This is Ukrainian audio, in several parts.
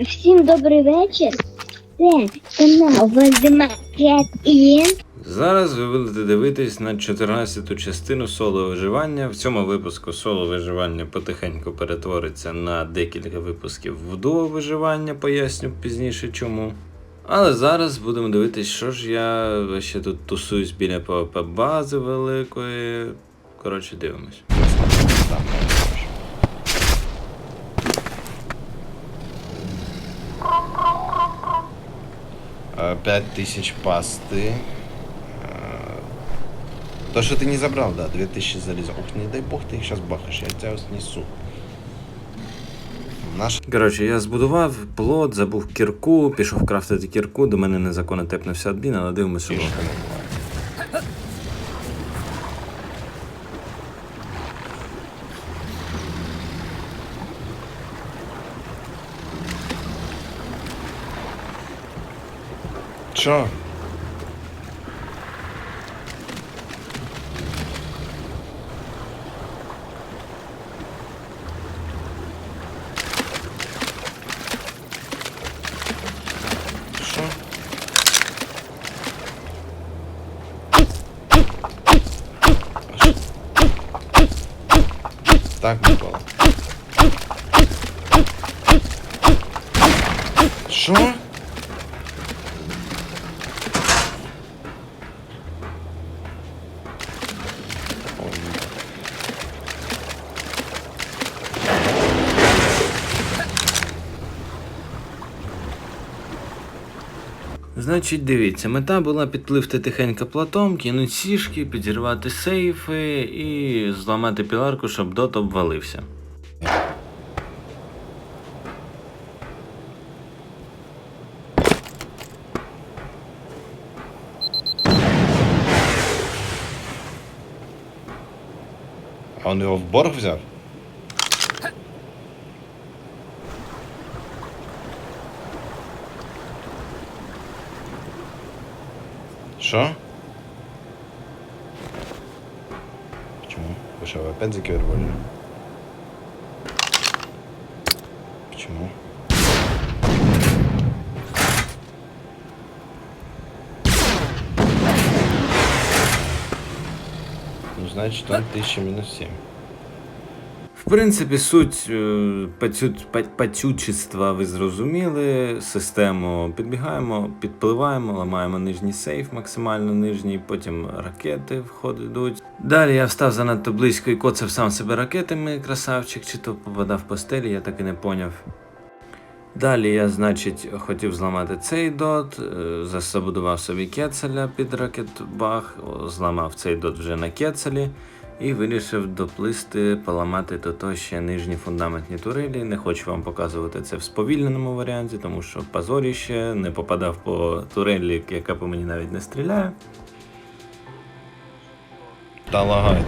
Всім добрий вечір. Це канал Вальдемар Кет і Зараз ви будете дивитись на 14-ту частину соло виживання. В цьому випуску соло виживання потихеньку перетвориться на декілька випусків в виживання, поясню пізніше чому. Але зараз будемо дивитись, що ж я ще тут тусуюсь біля ПВП бази великої. Коротше, дивимось. Э, Пять тысяч пасты. Э, То, что ты не забрал, да, 2000 залеза. Ух, не дай бог ты их сейчас бахаешь, я тебя снесу. Наш Коротше, я збудував плот, забув кірку, пішов крафтити кірку, до мене незаконно тепнувся адмін, але дивимося, Що? Что? Так попало. Что? Значить, дивіться, мета була підпливти тихенько платом, кинути сішки, підірвати сейфи і зламати піларку, щоб дот обвалився. А он его в борг взяв? Что? Почему? Вы что, вы опять закидывали? Почему? Ну, значит, он 1000 минус 7. Принципі, суть е, пацю- па- пацючества ви зрозуміли. Систему підбігаємо, підпливаємо, ламаємо нижній сейф, максимально нижній, потім ракети в ход йдуть. Далі я встав занадто близько і коцав сам себе ракетами, красавчик, чи то попадав по стелі, я так і не поняв. Далі я, значить, хотів зламати цей дот, е, забудував собі кецеля під ракетбах, зламав цей дот вже на кецелі і вирішив доплисти, поламати то ще нижні фундаментні турелі. Не хочу вам показувати це в сповільненому варіанті, тому що позоріще, не попадав по турелі, яка по мені навіть не стріляє. Та лагает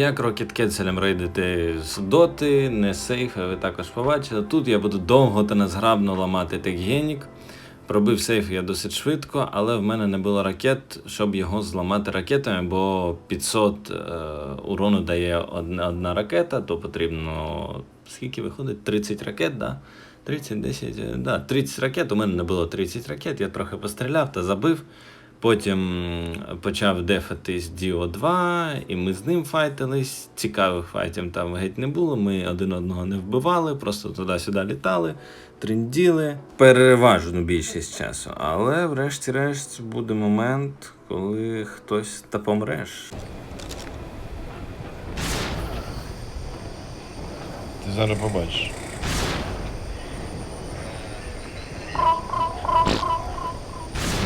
як рокеткетселем рейдити з доти, не сейф, ви також побачили. Тут я буду довго та незграбно ламати текгенік. Пробив сейф я досить швидко, але в мене не було ракет, щоб його зламати ракетами, бо 500 е, урону дає одна, одна ракета, то потрібно скільки виходить? 30 ракет, да? 30, 10, е, да, 30 ракет. У мене не було 30 ракет, я трохи постріляв та забив. Потім почав дефатись Діо 2, і ми з ним файтились. Цікавих файтів там геть не було. Ми один одного не вбивали, просто туди-сюди літали, тринділи. Переважну більшість часу. Але врешті-решт буде момент, коли хтось та помреш. Ти зараз побачиш.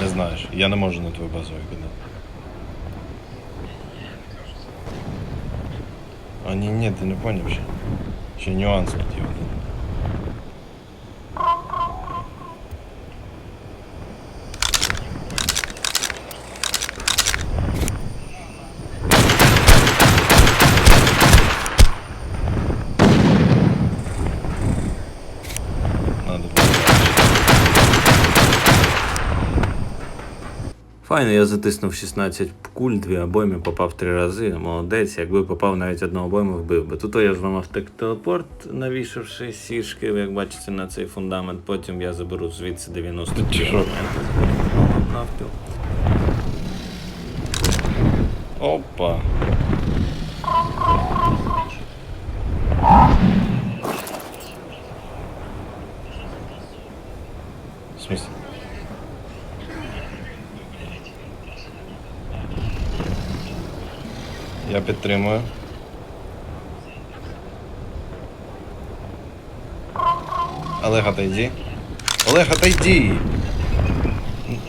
Не знаєш, я не можу на твою базу викидати. А ні, ні, ти не поняв ще. Ще нюанс тут є. один. Файно, я затиснув 16 куль, дві обойми, попав три рази. Молодець, якби попав навіть одну обойму, вбив би. Тут я зламав так телепорт, навішавши сішки, як бачите, на цей фундамент. Потім я заберу звідси 90 Ти. Навпіл. Опа. В смысле? Я підтримую. Олег, отойди. Олег, отойди!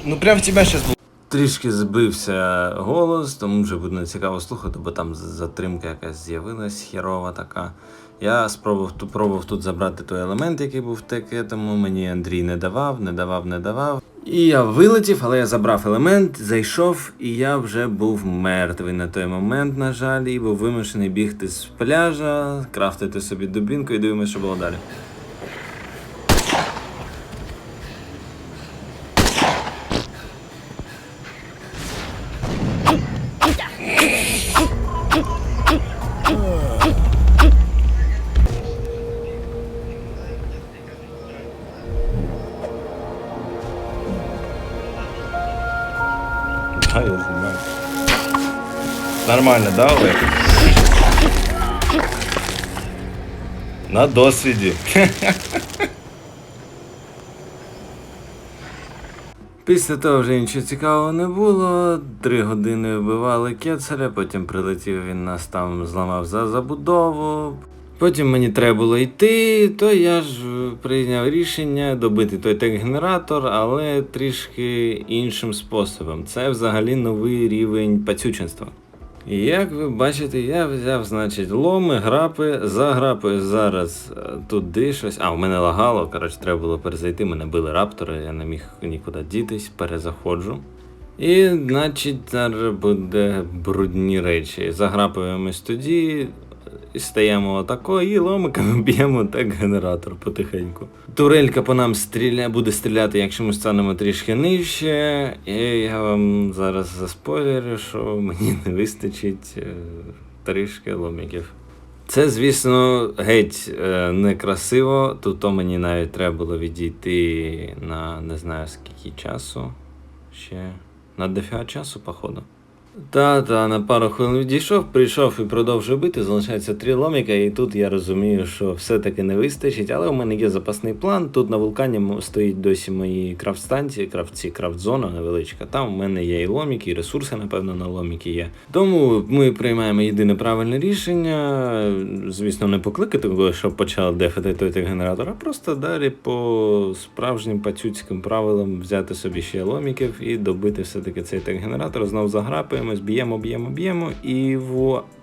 Ну прям в тебя сейчас Трішки збився голос, тому вже буде нецікаво слухати, бо там затримка якась з'явилась, херова така. Я спробував, пробував тут забрати той елемент, який був в тому мені Андрій не давав, не давав, не давав. І я вилетів, але я забрав елемент, зайшов, і я вже був мертвий на той момент, на жаль, і був вимушений бігти з пляжа, крафтити собі дубінку і дивимося, що було далі. Нормально, да, Олег? На досвіді. Після того вже нічого цікавого не було. Три години вбивали кецаря, потім прилетів він нас там зламав за забудову. Потім мені треба було йти, то я ж прийняв рішення добити той тек-генератор, але трішки іншим способом. Це взагалі новий рівень пацюченства. І як ви бачите, я взяв, значить, ломи, грапи, за грапою зараз е, туди щось. А, у мене лагало, коротше, треба було перезайти, мене били раптори, я не міг нікуди дітись, перезаходжу. І, значить, зараз буде брудні речі. Заграпуємось тоді, стаємо отако і ломиками б'ємо так генератор потихеньку. Турелька по нам стріля, буде стріляти, якщо ми станемо трішки нижче. І я вам зараз заспойлерю, що мені не вистачить е, трішки ломиків. Це, звісно, геть е, некрасиво. Тут то мені навіть треба було відійти на не знаю скільки часу. Ще на дофіга часу, походу. Та, та, на пару хвилин відійшов, прийшов і продовжив бити, залишається три ломіка, і тут я розумію, що все-таки не вистачить, але у мене є запасний план. Тут на вулкані стоїть досі мої крафт-станції, крафтці, крафт-зона невеличка. Там у мене є і ломіки, і ресурси, напевно, на ломіки є. Тому ми приймаємо єдине правильне рішення. Звісно, не покликати, щоб почали дефати той генератор, а просто далі по справжнім пацюцьким правилам взяти собі ще ломіків і добити все-таки цей так генератор. Знов заграпуємось, б'ємо, б'ємо, б'ємо, і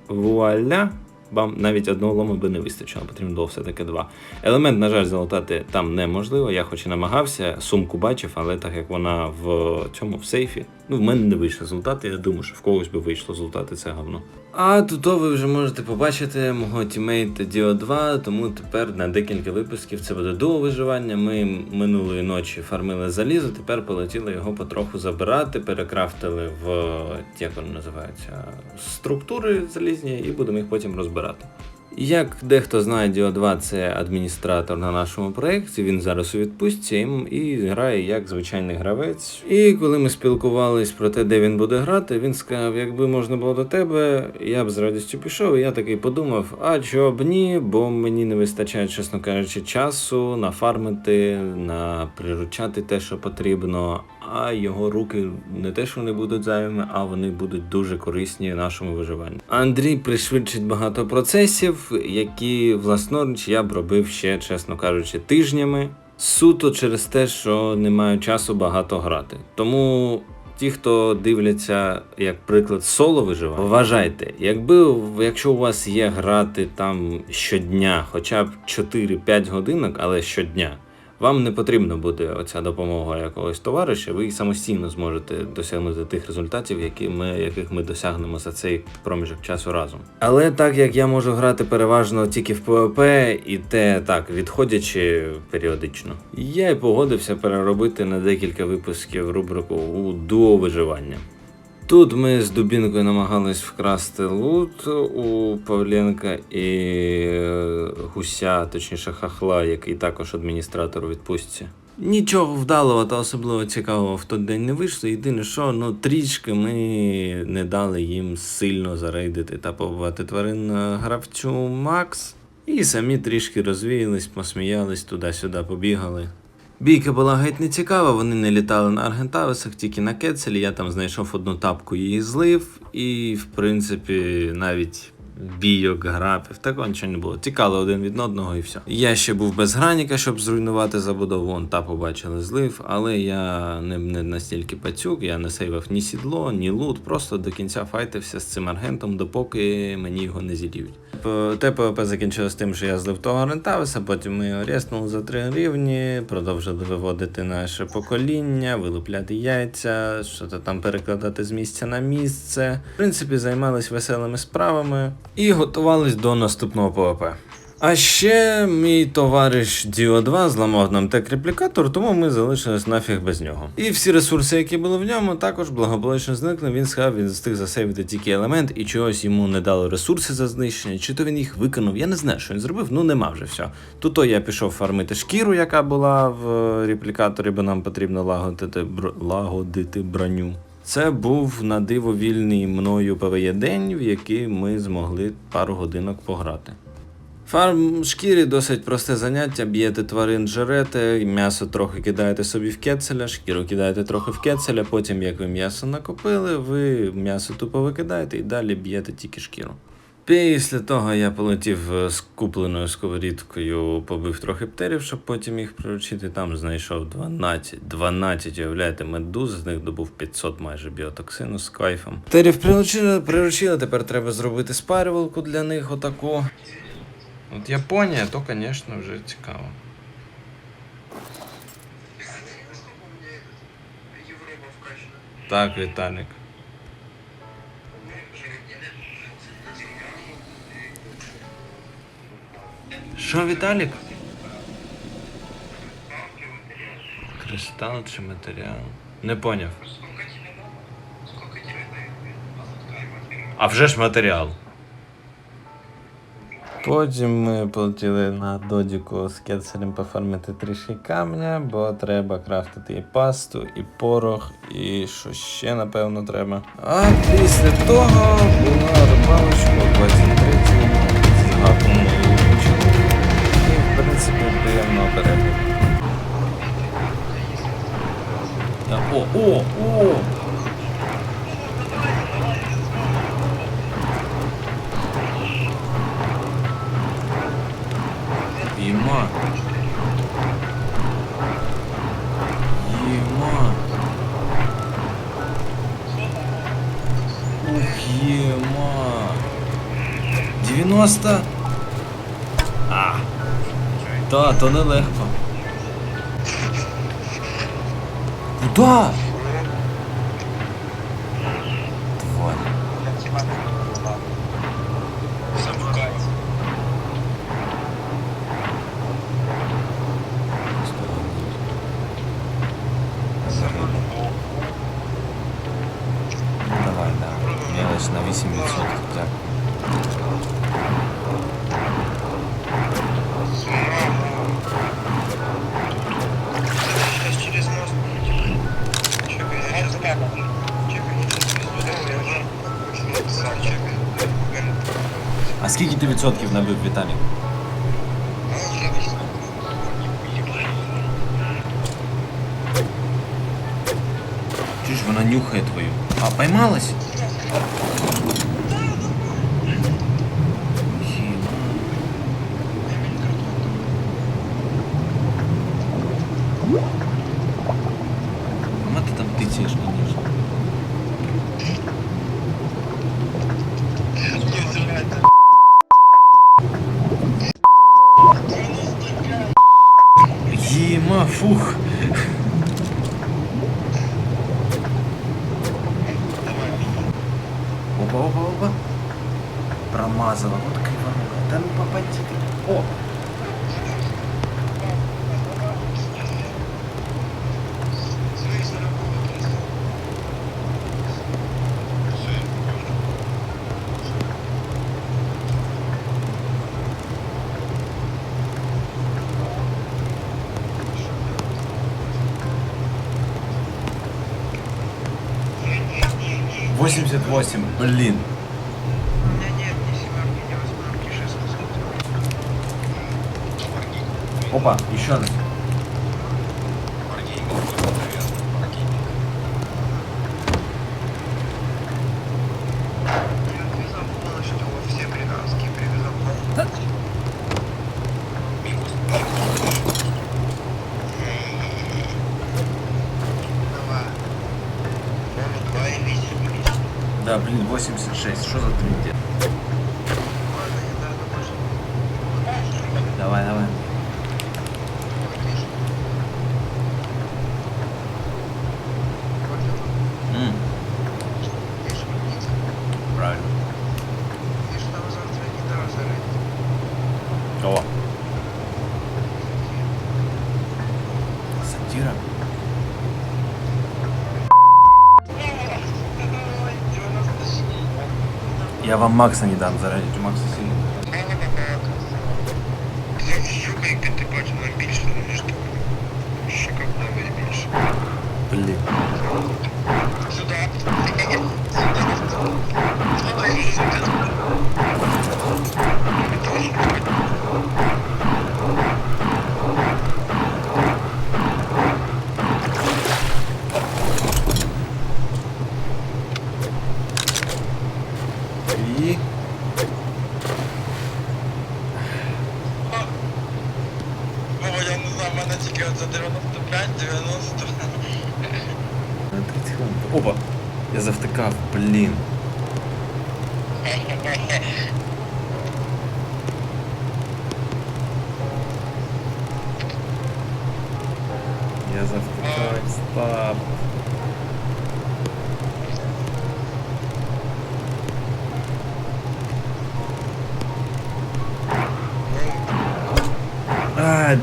вуаля. Бам, навіть одного лому би не вистачило, потрібно було все-таки два. Елемент, на жаль, залатати там неможливо. Я хоч і намагався, сумку бачив, але так як вона в цьому в сейфі, ну в мене не вийшло золотати. Я думаю, що в когось би вийшло золотати це говно. А тут ви вже можете побачити мого тімейта Діо 2, тому тепер на декілька випусків це буде дуо виживання. Ми минулої ночі фармили залізо, тепер полетіли його потроху забирати, перекрафтили в як вони називаються структури залізні і будемо їх потім розбирати. Як дехто знає, Діо 2 це адміністратор на нашому проєкті. Він зараз у відпустці і грає як звичайний гравець. І коли ми спілкувались про те, де він буде грати, він сказав: якби можна було до тебе, я б з радістю пішов. І я такий подумав: а чого б ні, бо мені не вистачає, чесно кажучи, часу нафармити, на приручати те, що потрібно. А його руки не те, що вони будуть зайвими, а вони будуть дуже корисні нашому виживанню. Андрій пришвидшить багато процесів, які власноруч я б робив ще, чесно кажучи, тижнями. Суто через те, що не маю часу багато грати. Тому ті, хто дивляться як приклад соло виживання, вважайте, якби якщо у вас є грати там щодня, хоча б 4-5 годинок, але щодня. Вам не потрібна буде оця допомога якогось товариша, ви самостійно зможете досягнути тих результатів, які ми, яких ми досягнемо за цей проміжок часу разом. Але так як я можу грати переважно тільки в ПВП, і те так, відходячи періодично, я й погодився переробити на декілька випусків рубрику у дуо виживання. Тут ми з Дубінкою намагались вкрасти лут у Павленка і е, гуся, точніше хахла, який також адміністратор у відпустці. Нічого вдалого та особливо цікавого в той день не вийшло. Єдине, що ну трішки ми не дали їм сильно зарейдити та побувати тварин гравцю Макс. І самі трішки розвіялись, посміялись, туди-сюди побігали. Бійка була геть не цікава, вони не літали на Аргентависах, тільки на Кецелі. Я там знайшов одну тапку її злив, і в принципі навіть бійок, грапів, такого нічого не було. Тікали один від одного і все. Я ще був без граніка, щоб зруйнувати забудову. Вон та побачили злив, але я не, не настільки пацюк, я не сейвав ні сідло, ні лут, просто до кінця файтився з цим аргентом, допоки мені його не зіліють. П- Те ПВП закінчилось тим, що я злив того Рентависа, потім ми його за три рівні, продовжили виводити наше покоління, вилупляти яйця, що то там перекладати з місця на місце. В принципі, займались веселими справами і готувались до наступного ПВП. А ще мій товариш Діо 2 зламав нам тек реплікатор, тому ми залишились нафіг без нього. І всі ресурси, які були в ньому, також благополучно зникли. Він сказав, він встиг засейвити тільки елемент, і чогось йому не дали ресурси за знищення, чи то він їх виконав. Я не знаю, що він зробив, ну нема вже все. Тут я пішов фармити шкіру, яка була в е, реплікаторі, бо нам потрібно лагодити, бр- лагодити броню. Це був на диво вільний мною ПВЄ день, в який ми змогли пару годинок пограти. Фарм шкірі досить просте заняття. Б'єте тварин, жерете, м'ясо трохи кидаєте собі в кецеля, шкіру кидаєте трохи в кецеля, потім, як ви м'ясо накопили, ви м'ясо тупо викидаєте і далі б'єте тільки шкіру. Після того я полетів е, з купленою сковорідкою, побив трохи птерів, щоб потім їх приручити. Там знайшов 12, 12, уявляєте, медуз, з них добув 500 майже біотоксину з кайфом. Птерів приручили, приручили, тепер треба зробити спарювалку для них отаку. От Японія, то, звісно, вже цікаво. Так, Віталік. Що, Віталік? Кристал чи матеріал? Не поняв. А вже ж матеріал. Потім ми полетіли на додіку з кецелем пофармити трішки камня, бо треба крафтити і пасту, і порох, і що ще напевно треба. А після того була рибалочка о 23 з гаком. І в принципі приємно перегляд. О, о, о! 90. А. Та, то нелегко. Куда? 9% набив Віталік. Чуєш, вона нюхає твою. А, поймалась? Ухи. 88, блин. Опа, еще раз. wam Maxa nie dałem zarazić. Max jest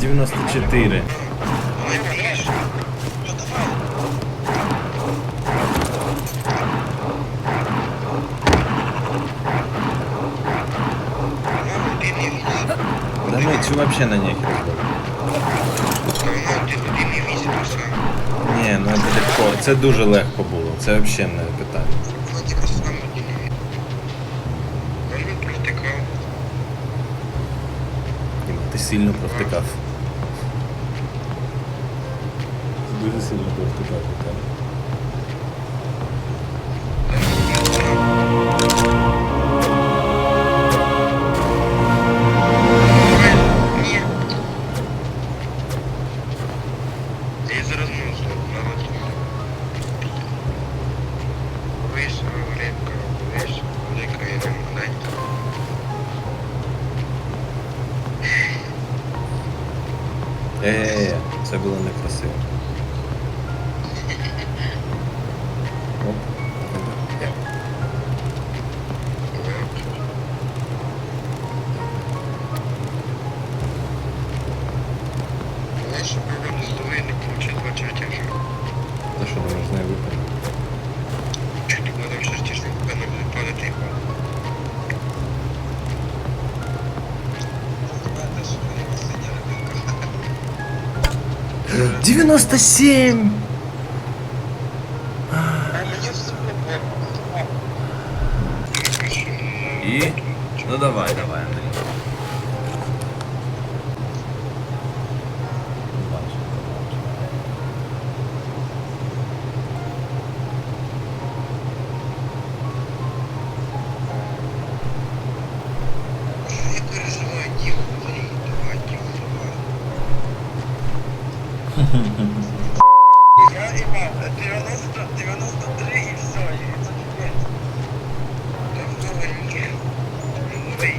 94. Да ну идти вообще на нехер. Не, ну это легко. Це дуже легко було. Це вообще не питання. Ти сильно протикав. 水に出てたとか。97! И... Ну давай, давай, Андрій. Не переживай, Дім, Андрій, давай, Дім, давай. Я Іван, 90, 93 і все, і це кінець. Давно ні. Новий.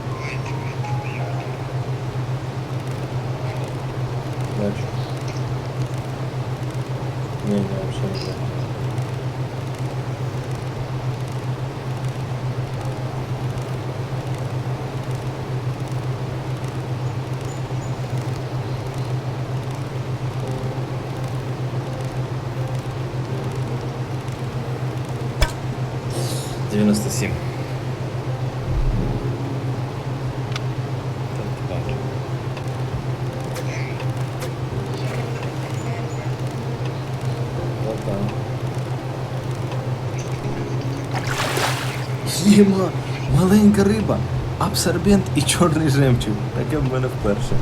Давай, давай, давай. Дальше. Не, не, вообще не знаю. Девяносто семь. Да-да. Єма, маленька риба, абсорбент і чорний жемчуг. Таке в мене вперше.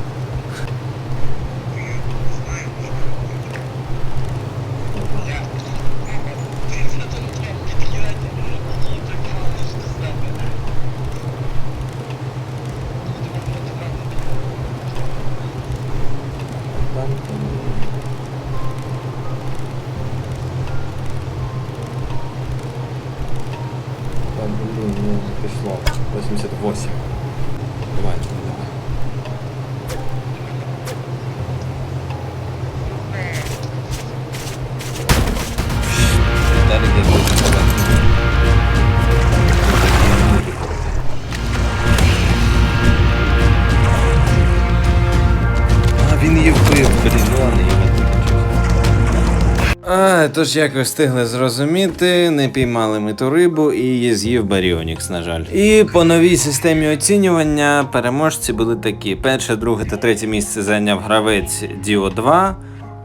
Тож, як ви встигли зрозуміти, не піймали ми ту рибу і її з'їв Баріонікс, на жаль. І по новій системі оцінювання переможці були такі: перше, друге та третє місце зайняв гравець Діо 2.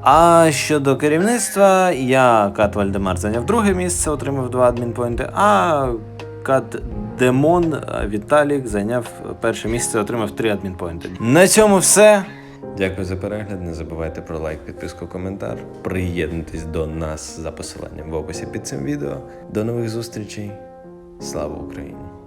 А щодо керівництва, я Кат Вальдемар зайняв друге місце, отримав два адмінпойнти, а Кат Демон Віталік зайняв перше місце, отримав три адмінпойнти. На цьому все. Дякую за перегляд. Не забувайте про лайк, підписку, коментар. Приєднуйтесь до нас за посиланням в описі під цим відео. До нових зустрічей. Слава Україні!